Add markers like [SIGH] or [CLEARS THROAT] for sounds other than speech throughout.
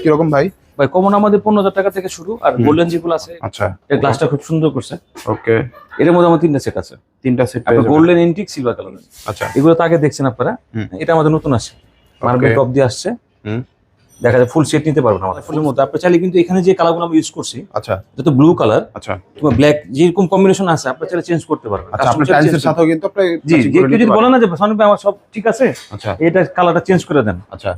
কীরকম ভাই? ভাই কমন আমাদের পনেরো হাজার টাকা থেকে শুরু আর গোল্ডেন যেগুলো আছে আচ্ছা। এর গ্লাসটা খুব সুন্দর করছে। ওকে এর মধ্যে আমার তিনটা সেট আছে। তিনটা সেট আপনার গোল্ডেন এন্টিক সিলভার কালার আচ্ছা। এগুলো তো আগে দেখছেন আপনারা। এটা আমাদের নতুন আছে মার্বেল. টপ দিয়ে আসছে। হুম। দেখা যায় ফুল সেট নিতে পারবেন আমাদের ফুলের মধ্যে। আপনি চাইলে কিন্তু এখানে যে কালারগুলো আমি ইউজ করছি আচ্ছা। যত ব্লু কালার আচ্ছা। কিংবা ব্ল্যাক যেরকম কম্বিনেশন আছে আপনি চাইলে চেঞ্জ করতে পারবেন। আচ্ছা আপনার টাইলসের সাথেও কিন্তু আপনি জি যে কেউ যদি বলেন না যে সনিক আমার সব ঠিক আছে আচ্ছা। এটা কালারটা চেঞ্জ করে দেন। আচ্ছা।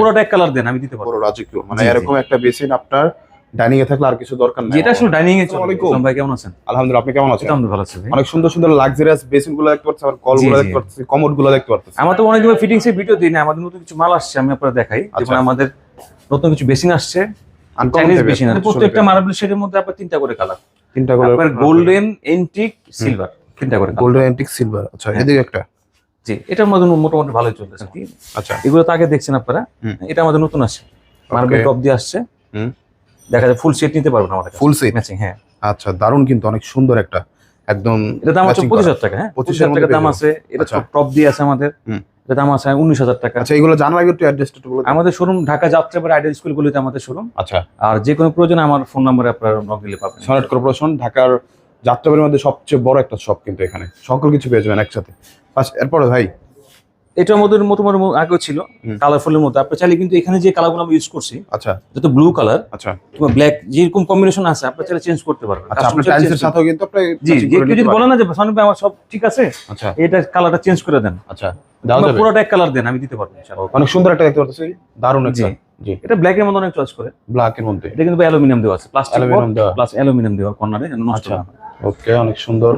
পুরোটা এক কালার দেন আমি দিতে পারব। রাজকীয় মানে। এরকম একটা বেসিন আপনার ডাইনিং এ থাকলে আর কিছু দরকার নেই। যেটা আসলে ডাইনিং এ চলে। ভাই কেমন আছেন? আলহামদুলিল্লাহ আপনি কেমন আছেন? এটা ভালো আছে অনেক সুন্দর সুন্দর লাক্সারিয়াস বেসিনগুলো দেখতে পাচ্ছেন আর কলগুলো দেখতে পাচ্ছেন কমোডগুলো দেখতে পাচ্ছেন আমার তো অনেক ফিটিংস এর ভিডিও দিই না আমাদের নতুন কিছু মাল আসছে আমি আপনাদের দেখাই। যেমন আচ্ছা। আমাদের নতুন কিছু বেসিন আসছে চাইনিজ বেসিন প্রত্যেকটা মার্বেল শেডের মধ্যে আপনার তিনটা করে কালার তিনটা গুলো আপনার গোল্ডেন এন্টিক সিলভার তিনটা করে গোল্ডেন অ্যান্টিক সিলভার আচ্ছা হ্যাঁ। এদিকে একটা। জি এটার মধ্যে মোটামুটি ভালোই চলতেছে আচ্ছা। এগুলো তো আগে দেখছেন আপনারা। এটা আমাদের নতুন আসছে। মার্বেল. টপ দিয়ে আসছে। হুম। দেখা যায় ফুল সেট নিতে পারবেন আমাদের ফুল সেট ম্যাচিং হ্যাঁ। আচ্ছা দারুণ কিন্তু অনেক সুন্দর একটা একদম এটা দাম হচ্ছে পঁচিশ। হাজার টাকা হ্যাঁ? 25,000 পঁচিশ হাজার টাকা দাম আছে এটা আচ্ছা। টপ দিয়ে আছে আমাদের। হুম। এটা দাম আছে উনিশ হাজার টাকা। আচ্ছা এগুলো জানার আগে একটু অ্যাড্রেসটা একটু বলে আমাদের শোরুম ঢাকা যাত্রা যাত্রাবাড়ি আইডিয়াল স্কুলগুলিতে আমাদের শোরুম আচ্ছা। আর যে কোনো প্রয়োজনে আমার ফোন নম্বরে আপনারা নক দিলে পাবেন। সনাট কর্পোরেশন ঢাকার যাত্রাবাড়ির মধ্যে সবচেয়ে বড় একটা শপ কিন্তু এখানে। সকল কিছু পেয়ে যাবেন একসাথে। এরপরে ভাই এটা আমাদের মোটামুটি আগেও ছিল। কালারফুলের মধ্যে আপনি চাইলে কিন্তু এখানে যে কালারগুলো আমি ইউজ করছি আচ্ছা। যত ব্লু কালার আচ্ছা। কিংবা ব্ল্যাক যেরকম কম্বিনেশন আছে আপনি চাইলে চেঞ্জ করতে পারবেন। আচ্ছা চাইলে টাইলসের সাথেও কিন্তু আপনি জি কেউ যদি বলে পারেন। না যে ভাই আমার সব ঠিক আছে আচ্ছা। এটা কালারটা চেঞ্জ করে দেন। আচ্ছা। কিংবা যাবে পুরোটা এক কালার দেন আমি দিতে পারব ইনশাআল্লাহ। অনেক সুন্দর একটা দেখতে পাচ্ছি দারুণ একটা। জি। এটা ব্ল্যাক এর মধ্যে অনেক চয়েস করে। ব্ল্যাক এর মধ্যে। এটা কিন্তু অ্যালুমিনিয়াম দেওয়া আছে প্লাস্টিক Aluminum দেওয়া। প্লাস অ্যালুমিনিয়াম দেওয়া কর্নারে নষ্ট আচ্ছা। না। ওকে অনেক সুন্দর।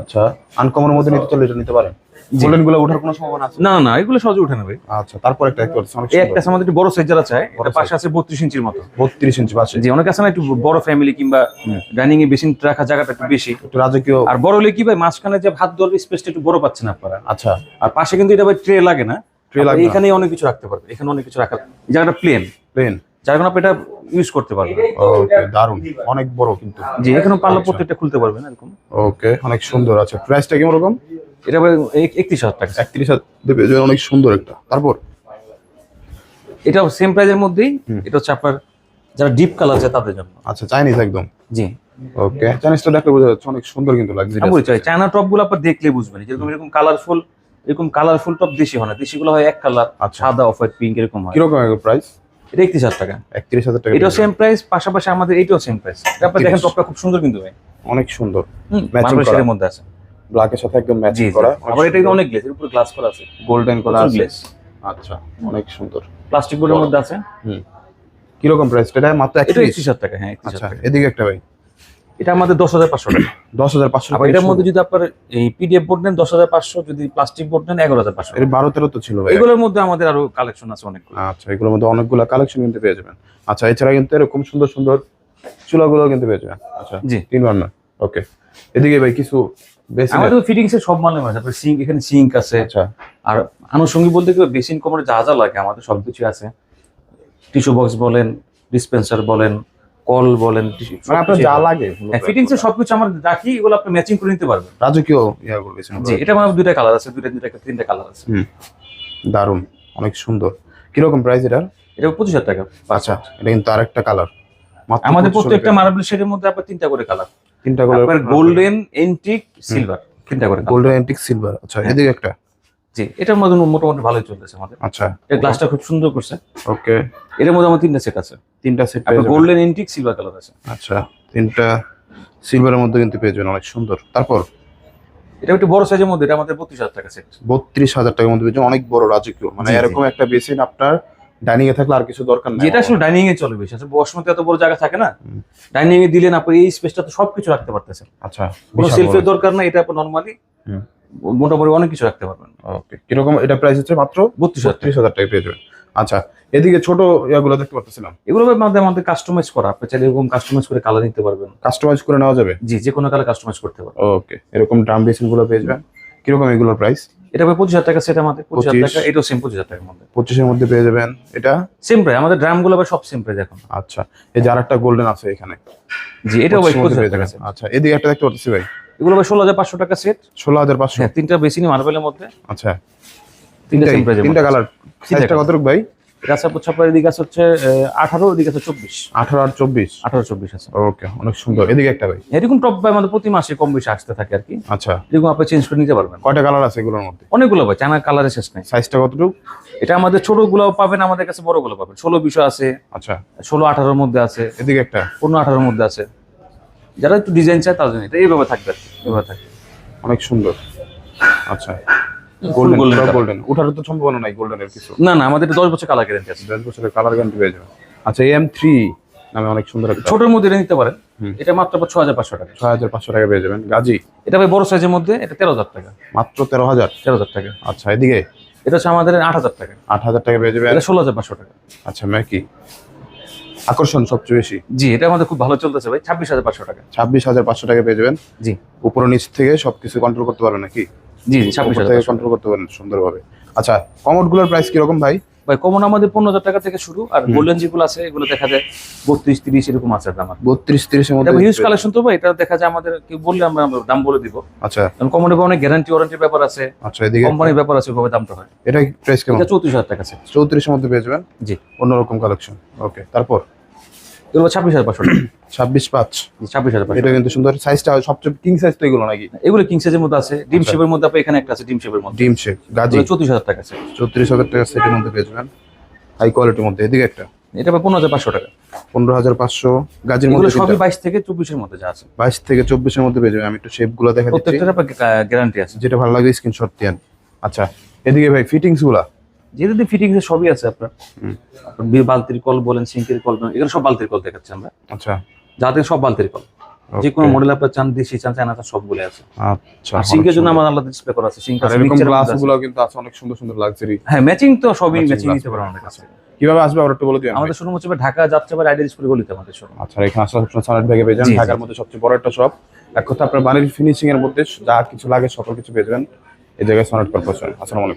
আচ্ছা আনকমনের মধ্যে নিতে চলে নিতে পারেন? গোল্ডেনগুলো ওঠার কোনো সম্ভাবনা আছে? না না এগুলো সহজে উঠে নেবে। আচ্ছা তারপর একটা একটা আমাদের একটু বড় সাইজ যারা চায় এটা পাশে আছে বত্রিশ ইঞ্চির মতো। 32 ইঞ্চি পাশে। জি অনেক আছে না একটু বড় ফ্যামিলি কিংবা। ডাইনিং এ বেশি জায়গাটা একটু বেশি। একটু রাজকীয় আর বড় হলে কি ভাই মাঝখানে যে ভাত দেওয়ার স্পেসটা একটু বড় পাচ্ছেন আপনারা। আচ্ছা। আর পাশে কিন্তু এটা ভাই ট্রে লাগে না। ট্রে লাগে এখানে অনেক কিছু রাখতে পারবে এখানে অনেক কিছু রাখা জায়গাটা প্লেন প্লেন যার কারণে আপনি এটা ইউজ করতে পারবেন। ওকে দারুণ অনেক বড় কিন্তু। জি এখানে আচ্ছা। প্রত্যেকটা খুলতে পারবেন এরকম। ওকে অনেক সুন্দর আছে। প্রাইসটা কেমন রকম এটা একত্রিশ হাজার টাকা। একত্রিশ হাজার দেবে যে অনেক সুন্দর একটা। তারপর? এটা সেম প্রাইজের মধ্যেই। হুম। এটা হচ্ছে আপনার যারা ডিপ কালার আছে তাদের জন্য। আচ্ছা চাইনিজ একদম? জি। ওকে চাইনিজটা দেখলে বোঝা যাচ্ছে অনেক সুন্দর কিন্তু লাগছে চায়না টপগুলো আপনার দেখলে বুঝবেন। যেরকম এরকম কালারফুল এরকম কালারফুল টপ দেশি হয় না। দেশি গুলো হয় এক কালার আচ্ছা। সাদা অফ হোয়াইট পিঙ্ক এরকম হয়। কীরকম প্রাইস এটা একত্রিশ হাজার টাকা। একত্রিশ হাজার টাকা এটাও সেম প্রাইস পাশাপাশি আমাদের এটাও সেম প্রাইস আপনি দেখেন টপটা খুব সুন্দর কিন্তু ভাই। অনেক সুন্দর। ম্যাচিং করা। মধ্যে আছে। ব্ল্যাকের সাথে একদম ম্যাচিং করা। আবার এটা অনেক গ্লেস এর উপরে গ্লাস করা আছে। গোল্ডেন করা আছে। গ্লেজ আচ্ছা অনেক সুন্দর। প্লাস্টিক বোর্ডের মধ্যে আছে। হুম। কীরকম প্রাইস এটা মাত্র এটা একত্রিশ। একত্রিশ হাজার টাকা হ্যাঁ আচ্ছা এদিকে একটা ভাই। এটা আমাদের দশ হাজার পাঁচশো টাকা। দশ হাজার পাঁচশো আবার এটার মধ্যে যদি আপনার এই পিডিএফ বোর্ড নেন দশ হাজার পাঁচশো যদি প্লাস্টিক বোর্ড নেন এগারো হাজার পাঁচশো। বারো তেরো তো ছিল এগুলোর মধ্যে আমাদের আরও কালেকশন আছে অনেক আচ্ছা এগুলোর মধ্যে অনেকগুলো কালেকশন কিন্তু পেয়ে যাবেন। আচ্ছা এছাড়া কিন্তু এরকম সুন্দর সুন্দর চুলাগুলো কিন্তু পেয়ে যাবেন। আচ্ছা জি। তিন বার না ওকে। এদিকে ভাই কিছু আমাদের ফিটিংস এর সব মালে আছে। আপনার সিঙ্ক এখানে সিঙ্ক আছে। আচ্ছা। আর আনুষঙ্গিক বলতে কি বেসিন কমার যা যা লাগে আমাদের সবকিছু আছে। টিস্যু বক্স বলেন ডিসপেন্সার বলেন কল বলেন মানে আপনার যা লাগে হ্যাঁ ফিটিংস এর সবকিছু আমরা রাখি এগুলো আপনি ম্যাচিং করে নিতে পারবেন। রাজকীয় জি এটা মানে দুইটা কালার আছে দুইটা দুইটা তিনটা কালার আছে। দারুণ অনেক সুন্দর। কীরকম প্রাইস এটা এটা পঁচিশ হাজার টাকা। আচ্ছা এটা কিন্তু আরেকটা কালার আমাদের প্রত্যেকটা মার্বেল শেডের মধ্যে আপনার তিনটা করে কালার তিনটা কালার গোল্ডেন এন্টিক সিলভার তিনটা করে গোল্ডেন অ্যান্টিক সিলভার আচ্ছা হ্যাঁ। এদিকে একটা। জি এটার মধ্যে মোটামুটি ভালোই চলতেছে আমাদের। আচ্ছা। এর গ্লাসটা খুব সুন্দর করছে। ওকে। এর মধ্যে আমার তিনটা সেট আছে। তিনটা সেট আপনার গোল্ডেন এন্টিক সিলভার কালার আছে। আচ্ছা তিনটা সিলভারের মধ্যে কিন্তু পেয়ে যাবেন অনেক সুন্দর। তারপর? এটা একটু বড় সাইজের মধ্যে এটা আমাদের বত্রিশ হাজার টাকা সেট বত্রিশ হাজার টাকার মধ্যে পেয়ে যাবেন অনেক বড় রাজকীয়। মানে। এরকম একটা বেসিন আপনার ডাইনিং এ থাকলে আর কিছু দরকার নেই। যেটা আসলে ডাইনিং এ চলে বেশি। আসলে বসমতে এত বড় জায়গা থাকে না ডাইনিং এ দিলেন আপনি এই স্পেসটা তো সবকিছু রাখতে পারতেছেন। আচ্ছা কোনো সেলফের দরকার না এটা আপনি নর্মালি। মোটামুটি অনেক কিছু রাখতে পারবেন। ওকে কীরকম এটা প্রাইস হচ্ছে মাত্র? বত্রিশ হাজার হাজার টাকা পেয়ে যাবেন। আচ্ছা এদিকে ছোট ইয়াগুলো দেখতে পাচ্ছিলাম এগুলো আমাদের আমাদের কাস্টমাইজ করা। আপনি চাইলে এরকম কাস্টমাইজ করে কালার নিতে পারবেন। কাস্টমাইজ করে নেওয়া যাবে? জি যে কোনো কালার কাস্টমাইজ করতে পারবেন। ওকে এরকম ড্রাম বেসিনগুলো পেয়ে যাবেন। কীরকম এগুলোর প্রাইস এটা পঁচিশ হাজার টাকা সেট আমাদের পঁচিশ হাজার টাকা এটাও সেম পঁচিশ হাজার টাকার মধ্যে। পঁচিশের মধ্যে পেয়ে যাবেন। এটা? সেম প্রাইস আমাদের ড্রামগুলো সব সেম প্রাইস এখন। আচ্ছা। এই যে আরেকটা গোল্ডেন আছে এখানে। জি এটাও ভাই 25 পঁচিশ হাজার টাকা আচ্ছা এদিকে একটা দেখতে পাচ্ছি ভাই। এগুলো ভাই ষোলো হাজার পাঁচশো টাকা সেট ষোলো হাজার পাঁচশো। হ্যাঁ তিনটা বেশি মার্বেলের মধ্যে। আচ্ছা। তিনটা সেম তিনটা কালার সাইজটা। কত ভাই? এটা ছাপ্পার এদিকে আছে হচ্ছে আঠারো এদিকে আছে চব্বিশ। আঠারো আর চব্বিশ? আঠারো চব্বিশ আছে। ওকে অনেক সুন্দর। এদিকে একটা ভাই? এরকম টপ ভাই আমাদের প্রতি মাসে কম বেশি আসতে থাকে আর কি। আচ্ছা। এরকম আপনি চেঞ্জ করে নিতে পারবেন। কয়টা কালার আছে এগুলোর মধ্যে? অনেকগুলো ভাই চায়না কালারের শেষ নেই। সাইজটা কতটুকু? এটা আমাদের ছোটগুলো পাবেন আমাদের কাছে বড়গুলো পাবেন। ষোলো বিষয় আছে আচ্ছা। ষোলো আঠারোর মধ্যে আছে এদিকে একটা? পনেরো আঠারোর মধ্যে আছে। যারা একটু ডিজাইন চায় তাদের জন্য এটা এইভাবে থাকবে আর কি, অনেক সুন্দর। আচ্ছা। গোল্ডেন গোল্ডেন ওঠার তো সম্ভাবনা নাই গোল্ডেনের কিছু। না না আমাদের দশ বছর কালার গ্যারেন্টি আছে। দশ বছরের কালার গ্যারান্টি পেয়ে যাবেন। আচ্ছা এম থ্রি নামে অনেক সুন্দর ছোটোর মধ্যে এটা নিতে পারেন। এটা মাত্র ছ হাজার পাঁচশো টাকা। ছয় হাজার পাঁচশো টাকা পেয়ে যাবেন। গাজী। এটা ভাই বড় সাইজের মধ্যে এটা তেরো হাজার টাকা। মাত্র তেরো হাজার? তেরো হাজার টাকা। আচ্ছা এদিকে? এটা হচ্ছে আমাদের আট হাজার টাকা। আট হাজার টাকা পেয়ে যাবেন। এটা ষোলো হাজার পাঁচশো টাকা। আচ্ছা ম্যাকি। আকর্ষণ সবচেয়ে বেশি। জি এটা আমাদের খুব ভালো চলতেছে ভাই ছাব্বিশ হাজার পাঁচশো টাকা। ছাব্বিশ হাজার পাঁচশো টাকা পেয়ে যাবেন। জি। উপর নিচ থেকে সবকিছু কন্ট্রোল করতে পারবেন নাকি? জি জি ছাব্বিশ হাজার কন্ট্রোল করতে পারেন সুন্দরভাবে। আচ্ছা কমোডগুলোর প্রাইস কীরকম ভাই? ভাই কমন আমাদের পনেরো হাজার টাকা থেকে শুরু আর। গোল্ডেন যেগুলো আছে এগুলো দেখা যায় বত্রিশ তিরিশ এরকম আছে দাম বত্রিশ তিরিশের মধ্যে হিউজ কালেকশন তো ভাই এটা দেখা যায় আমাদের কি বললে আমরা দাম বলে দিব। আচ্ছা। কমনে অনেক গ্যারান্টি ওয়ারেন্টির ব্যাপার আছে। আচ্ছা এদিকে? কোম্পানির ব্যাপার আছে ওভাবে দামটা হয়। এটা প্রাইস কেমন? এটা চৌত্রিশ হাজার টাকা আছে। চৌত্রিশের মধ্যে পেয়ে যাবেন? জি। অন্যরকম কালেকশন ওকে তারপর? এগুলো ছাব্বিশ হাজার পাঁচশো [CLEARS THROAT] ছাব্বিশ পাঁচ। ছাব্বিশ হাজার এটা কিন্তু সুন্দর সাইজটা সবচেয়ে কিং সাইজ তো এগুলো নাকি? এগুলো কিং সাইজের মধ্যে আছে। ডিম আচ্ছা। শেপের মধ্যে আপনি এখানে একটা আছে ডিম শেপের মধ্যে। ডিম শেক গাজি। চৌত্রিশ হাজার টাকা আছে চৌত্রিশ হাজার টাকা সেটের মধ্যে পেয়ে যাবেন হাই কোয়ালিটির মধ্যে এদিকে একটা। এটা পনেরো হাজার পাঁচশো টাকা। পনেরো হাজার পাঁচশো গাজির মধ্যে সবই বাইশ থেকে চব্বিশের মধ্যে যা আছে। বাইশ থেকে চব্বিশের মধ্যে পেয়ে যাবেন। আমি একটু শেপগুলো দেখা দিচ্ছি। প্রত্যেকটার আপনার গ্যারান্টি আছে। যেটা ভালো লাগে স্ক্রিনশট দেন আচ্ছা এদিকে ভাই ফিটিংসগুলা। যেহেতু ফিটিংস সবই আছে আপনার বালতির কল বলেন সিঙ্কের কল বলেন এগুলো সব বালতির কল দেখাচ্ছি আমরা। আচ্ছা। সব বালতির কল। যে কোনো মডেল আপনার চান দেশি চান চায়না চান সবগুলো আছে। আচ্ছা সিঙ্কের জন্য আমার আলাদা ডিসপ্লে করা আছে সিঙ্ক আছে এরকম mixer গ্লাস আছে। গুলো কিন্তু আছে অনেক সুন্দর হ্যাঁ ম্যাচিং তো সবই ম্যাচিং glass নিতে পারেন আমাদের কাছে। কীভাবে আসবে একটু বলে দিন আমাদের? হচ্ছে ঢাকা যাত্রাবাড়ি আইডিয়াল স্কুল গলিতে আমাদের শুরু আচ্ছা এখানে ব্যাগে পেয়ে জি। ঢাকার মধ্যে সবচেয়ে বড় একটা শপ এক কথা আপনার বাড়ির ফিনিশিং এর মধ্যে যা কিছু লাগে সকল কিছু পেয়ে যাবেন। এই জায়গায় সনেট কর্পোরেশন আসসালামু আলাইকুম।